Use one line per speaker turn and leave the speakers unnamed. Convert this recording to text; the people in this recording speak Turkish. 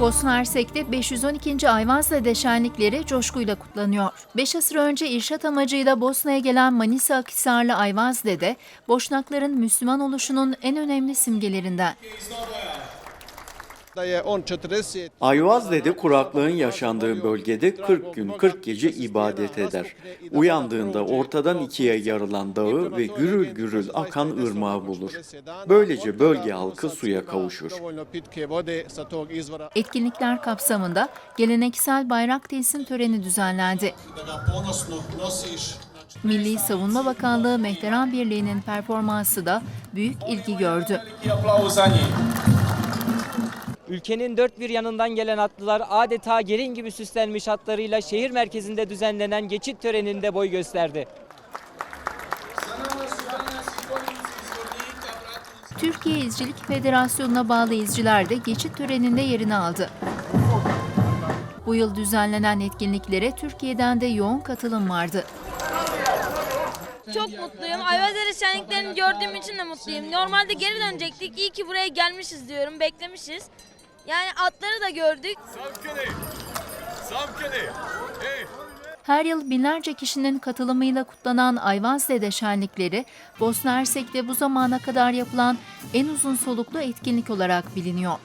Bosna Hersek'te 512. Ayvazlı şenlikleri coşkuyla kutlanıyor. 5 asır önce irşat amacıyla Bosna'ya gelen Manisa Akhisarlı Ayvaz Dede, Boşnakların Müslüman oluşunun en önemli simgelerinden.
Da je on 40
Ayvaz Dede kuraklığın yaşandığı bölgede 40 gün 40 gece ibadet eder. Uyandığında ortadan ikiye yarılan dağı ve gürül gürül akan ırmağı bulur. Böylece bölge halkı suya kavuşur.
Etkinlikler kapsamında geleneksel bayrak teslim töreni düzenlendi. Milli Savunma Bakanlığı Mehteran Birliği'nin performansı da büyük ilgi gördü.
Ülkenin dört bir yanından gelen atlılar adeta gelin gibi süslenmiş atlarıyla şehir merkezinde düzenlenen geçit töreninde boy gösterdi.
Türkiye İzcilik Federasyonu'na bağlı izciler de geçit töreninde yerini aldı. Bu yıl düzenlenen etkinliklere Türkiye'den de yoğun katılım vardı.
Çok mutluyum. Ayvazeli şenliklerini gördüğüm için de mutluyum. Normalde geri dönecektik. İyi ki buraya gelmişiz diyorum. Beklemişiz. Yani atları da gördük.
Her yıl binlerce kişinin katılımıyla kutlanan Ayvazde'de şenlikleri, Bosna Hersek'te bu zamana kadar yapılan en uzun soluklu etkinlik olarak biliniyor.